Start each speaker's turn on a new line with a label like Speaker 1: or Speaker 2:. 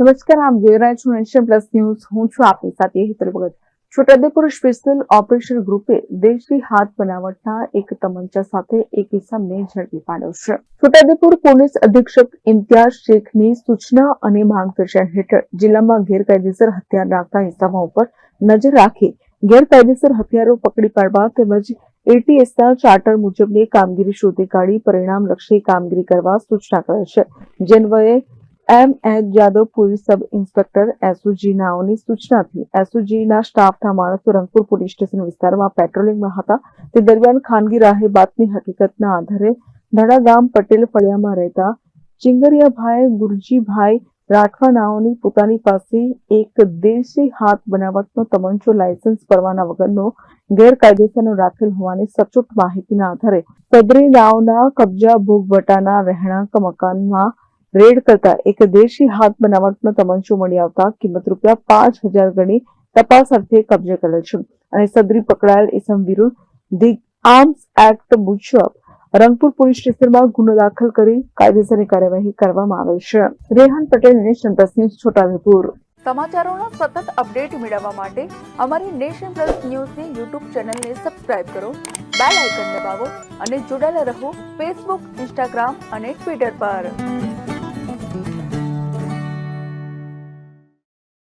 Speaker 1: નમસ્કાર, આપ જોઈ રહ્યા છો નેશન પ્લસ ન્યૂઝ. હું છું આપની સાથે હેતલ ભગત. છોટાઉદેપુર સ્પેશિયલ ઓપરેશન ગ્રુપે દેશી હાથ બનાવટના એક તમંચા સાથે એક ઇસમને ઝડપી પાડ્યો છે. છોટાઉદેપુર પોલીસ અધિક્ષક ઇમ્તિયાઝ શેખની સૂચના અને માર્ગદર્શન હેઠળ જિલ્લામાં ગેરકાયદેસર હથિયાર રાખતા ઇસમો ઉપર નજર રાખી ગેરકાયદેસર હથિયારો પકડી પાડવા તેમજ એટીએસના ચાર્ટર મુજબની કામગીરી શોધી કાઢી પરિણામલક્ષી કામગીરી કરવા સૂચના કરે છે. જેન્વયે M H Jadav police sub inspector SOG નાઓની સૂચનાથી એસઓજીના સ્ટાફના માણસો રંગપુર પોલીસ સ્ટેશન વિસ્તારમાં પેટ્રોલિંગમાં હતા. તે દરમિયાન ખાનગી રાહે બાતમી હકીકતના આધારે ધડા ગામ પટેલ ફળિયામાં રહેતા ચિંગરિયાભાઈ ગુરજીભાઈ રાઠવા નાઓની પોતાની પાસે એક દેશી હાથ બનાવટનો તમંચો લાયસન્સ પરવાના વગરનો ગેરકાયદેસરનો રાખેલ હોવાની સચોટ માહિતીના આધારે. સદરી નાવના કબજા ભોગવટાના રહેણાંક મકાનમાં રેડ કરતા એક દેશી હાથ બનાવટનો તમંચો મળી આવતા કિંમત રૂપિયા પાંચ હજાર ગણી તપાસ અર્થે કબજે કરેલ છે. અને સદરી પકડાયેલ ઇસમ વિરુદ્ધ ધી આર્મ્સ એક્ટ મુજબ રંગપુર પોલીસ સ્ટેશનમાં ગુનો દાખલ કરી કાયદેસરની કાર્યવાહી કરવામાં આવેલ છે. Rehan Patel, nation plus news, Chhota Udaipur.
Speaker 2: સમાચારોના સતત અપડેટ મેળવવા માટે અમારી નેશન પ્લસ ન્યૂઝની યુટ્યુબ ચેનલને સબસ્ક્રાઇબ કરો, બેલ આઇકન દબાવો અને જોડાયેલા રહો ફેસબુક, ઇન્સ્ટાગ્રામ અને ટ્વિટર પર.